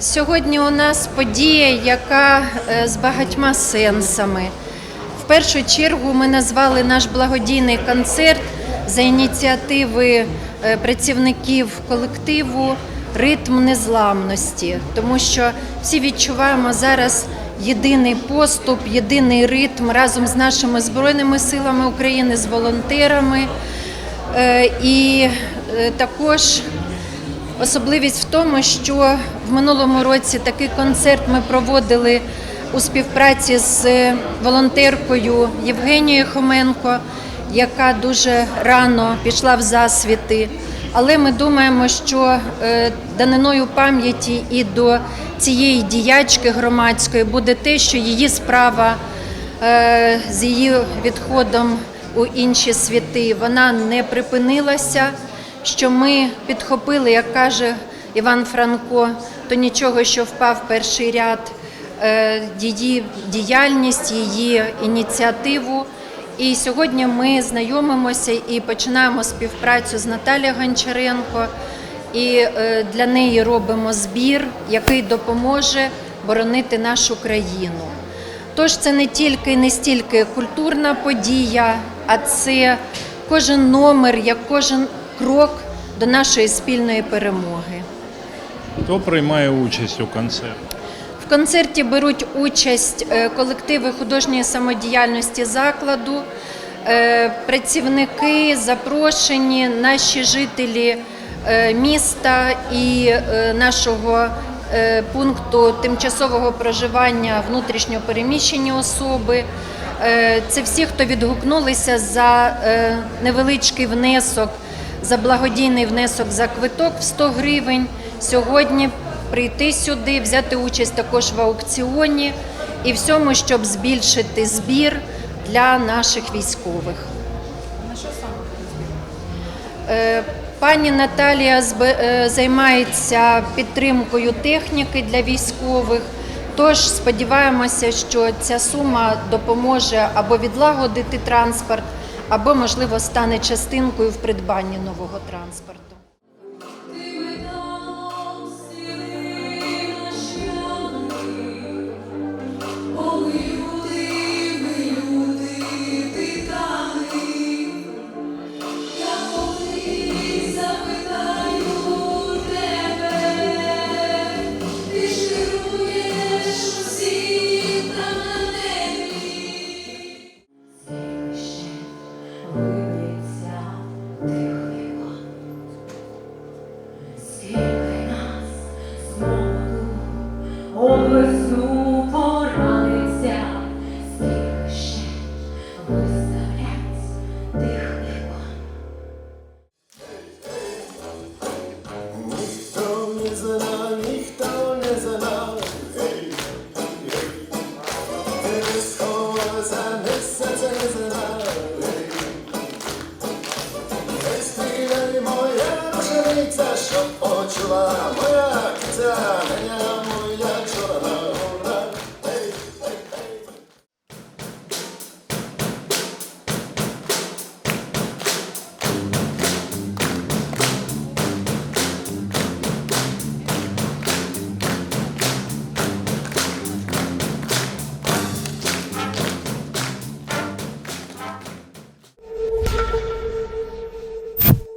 Сьогодні у нас подія, яка е, з багатьма сенсами. В першу чергу ми назвали наш благодійний концерт за ініціативи е, працівників колективу Ритм незламності, тому що всі відчуваємо зараз єдиний поступ, єдиний ритм разом з нашими збройними силами України, з волонтерами. Е, І також Особливість в тому, що в минулому році такий концерт ми проводили у співпраці з волонтеркою Євгенією Хоменко, яка дуже рано пішла в засвіти. Але ми думаємо, що е, даниною пам'яті і до цієї діячки громадської буде те, що її справа е, з її відходом у інші світи вона не припинилася що ми підхопили, як каже Іван Франко, то нічого, що впав перший ряд, е, її діяльність, її ініціативу. І сьогодні ми знайомимося і починаємо співпрацю з Наталією Гончаренко. І е, для неї робимо збір, який допоможе боронити нашу країну. Тож це не тільки не стільки культурна подія, а це кожен номер, як кожен крок до нашої спільної перемоги. Хто приймає участь у концерті? В концерті беруть участь е, колективи художньої самодіяльності закладу, е, працівники, запрошені, наші жителі е, міста і нашого пункту тимчасового проживання внутрішньо переміщені особи. Це всі, хто відгукнулися за невеличкий внесок, за благодійний внесок за квиток в 100 гривень. Сьогодні прийти сюди, взяти участь також в аукціоні і всьому, щоб збільшити збір для наших військових. Е, Пані Наталія е, займається підтримкою техніки для військових. Тож сподіваємося, що ця сума допоможе або відлагодити транспорт, або, можливо, стане частинкою в придбанні нового транспорту. Не що почула моя киця,